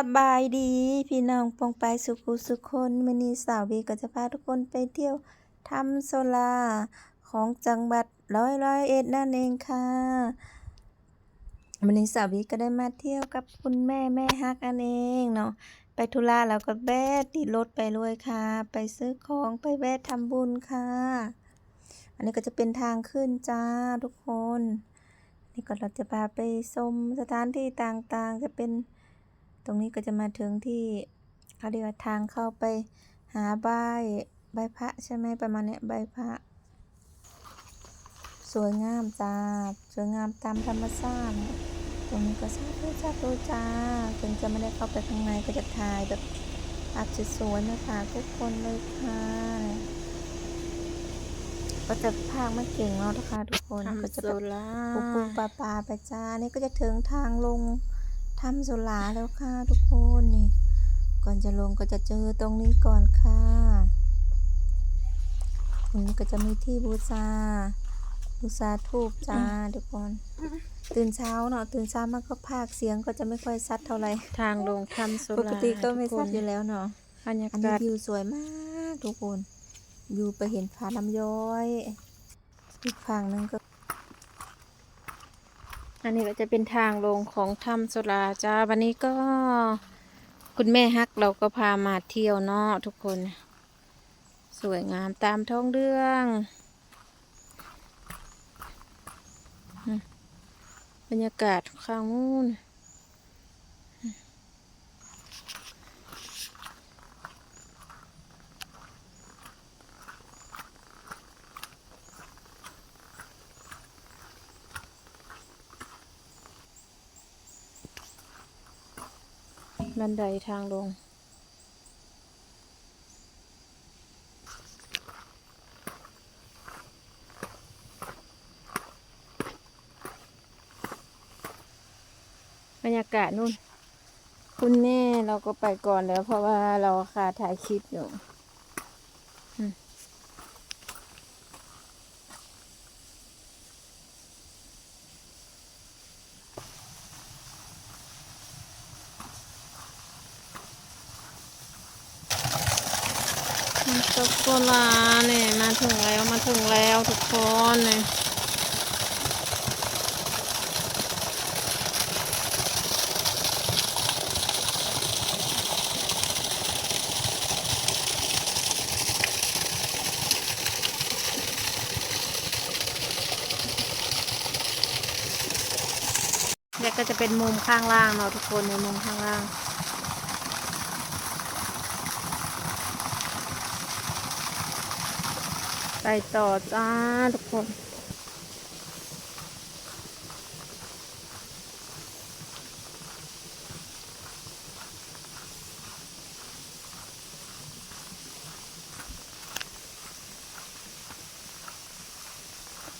สบายดีพี่น้องปองไปสุขุสุคนมือนีสาววีก็จะพาทุกคนไปเที่ยวทำโซลาของจังหวัดร้อยร้อยเอ็ดนั่นเองค่ะวันนี้สาววีก็ได้มาเที่ยวกับคุณแม่แม่ฮักอันเองเนาะไปธุระแล้วก็แวะติดรถไปเลยค่ะ ไปซื้อของไปแวะทำบุญค่ะ อันนี้ก็จะเป็นทางขึ้นจ้าทุกคน นี่ก็เราจะพาไปชมสถานที่ต่างๆ จะเป็น ตรงนี้ก็จะมาถึงที่เขาเรียกว่าทางเข้าไปหาใบใบพระใช่ไหมประมาณเนี้ยใบพระ สวยงามจ้าสวยงามตามธรรมชาติตรงนี้ก็สาธุสาธุจ้าถึงจะไม่ได้เข้าไปข้างในก็จะถ่ายแบบภาพสวยๆนะคะทุกคนเลยค่ะก็จะพากไม่เก่งแล้วนะคะทุกคนก็จะแบบปูปูปลาปลาไปจ้านี่ก็จะถึงทางลง ถ้ำสุลาแล้วค่ะทุกคนนี่ ก่อนจะลงก็จะเจอตรงนี้ก่อนค่ะตรงนี้ก็จะมีที่บูชาบูชาทูบจ้าทุกคนตื่นเช้าเนาะตื่นเช้ามันก็พากย์เสียงก็จะไม่ค่อยซัดเท่าไหร่ทางลงทำโซปลากติก็ไม่ทุซัดคนอยู่แล้วเนาะบรรยาอันนี้กาศวิวสวยมากทุกคนวิวไปเห็นผาน้ำย้อยอีกฝั่งหนึงก็ อันนี้ก็จะเป็นทางลงของถ้ำโซลาจ้าวันนี้ก็คุณแม่ฮักเราก็พามาเที่ยวเนาะทุกคน สวยงามตามท้องเรื่องบรรยากาศข้างนู้น บันไดทางลง บรรยากาศนู่น คุณแม่เราก็ไปก่อนแล้วเพราะว่าเราคาถ่ายคลิปอยู่ ตกโกลาเนี่ยมาถึงแล้วมาถึงแล้วทุกคนเนี่ยเนี่ยก็จะเป็นมุมข้างล่างเนาะทุกคนในมุมข้างล่าง ไปต่อจ้าทุกคน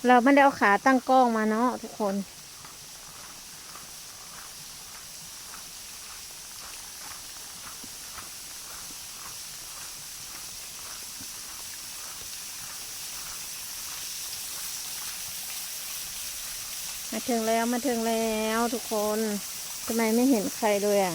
เราไม่ได้เอาขาตั้งกล้องมาเนาะทุกคน ถึงแล้วมาถึงแล้วทุกคนทำไมไม่เห็นใครเลยอะ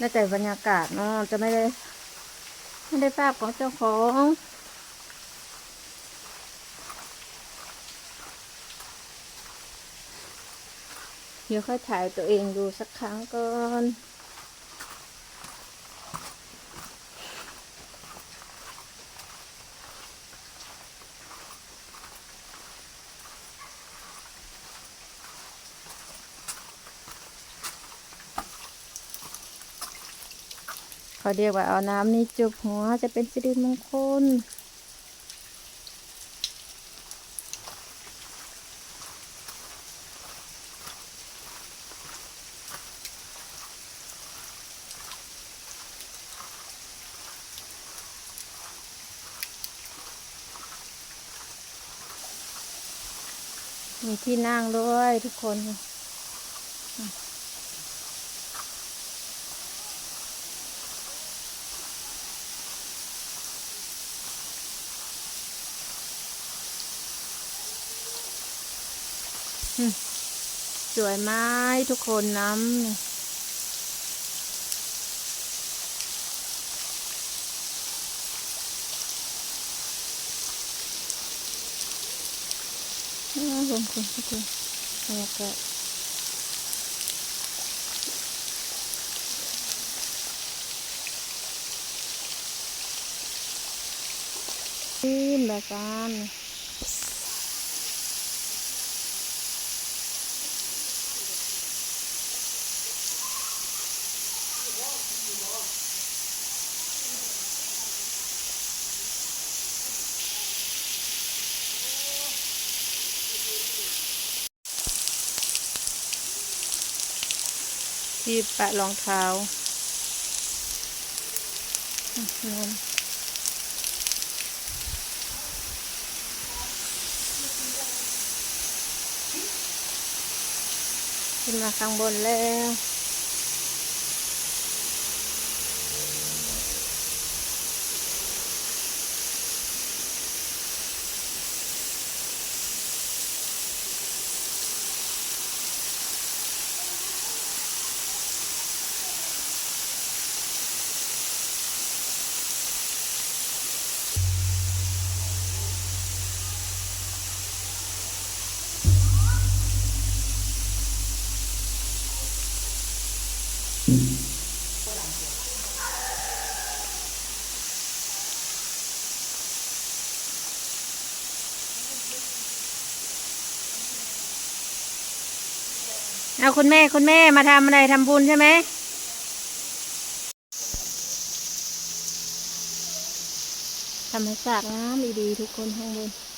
น่าแต่บรรยากาศเนาะจะไม่ได้ ไม่ได้ภาพของเจ้าของเดี๋ยวค่อยถ่ายตัวเองดูสักครั้งก่อน เขาเรียกว่าเอาน้ำนี่จุบหัวจะเป็นสิริมงคลมีที่นั่งด้วยทุกคน สวยไหมทุกคนน้ำนี่น่าลงคนทุกคนบรรยากาศนี่แบบกัน ที่แปะรองเท้าขึ้นมาข้างบนแล้ว เอาคุณแม่คุณแม่มาทำอะไรทำบุญใช่ไหมทำให้สะอาดงามดีๆทุกคนข้างบน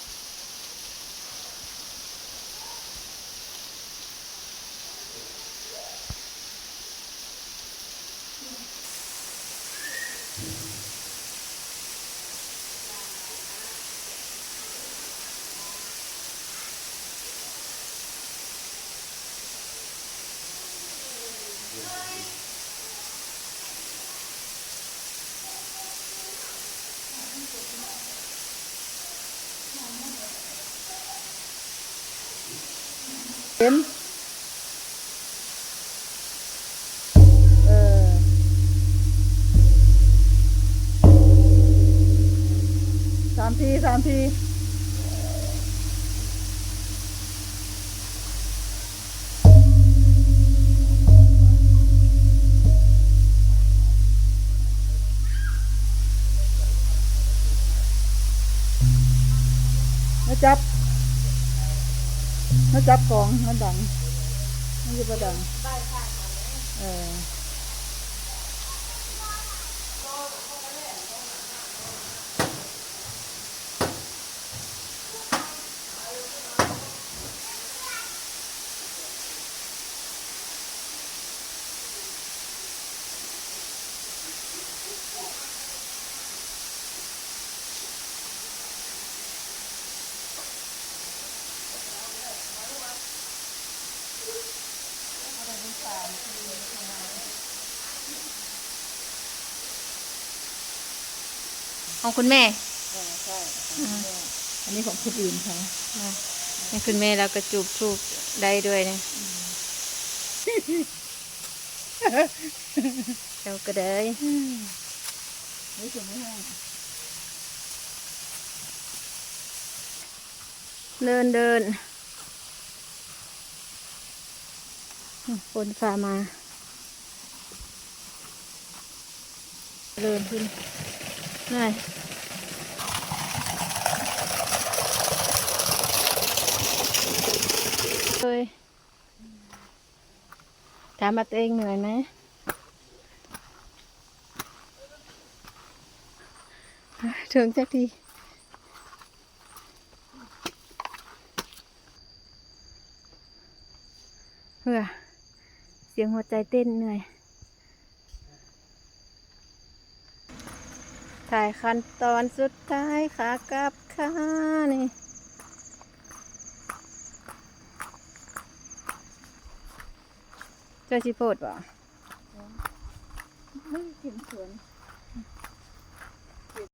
เต็มเออสามทีสามทีมาจับ มาจับของมันดัง มันจะประดังเออ ของคุณแม่ใช่อันนี้ของคนอื่นเขาให้คุณแม่เราก็จูบทูบได้ด้วยนะเราก็ได้ไม่ถึงไม่แห้งเดินเดินฝนฝ่ามาเริ่มขึ้น น่ายเลยถามมาตัวเองเหนื่อยไหมถึงสักที เพื่อเสียงหัวใจเต้นเหนื่อย ถ่ายขั้นตอนสุดท้ายขากลับค่ะนี่เจ้าชิโพดบ่ไม่เห็นสวน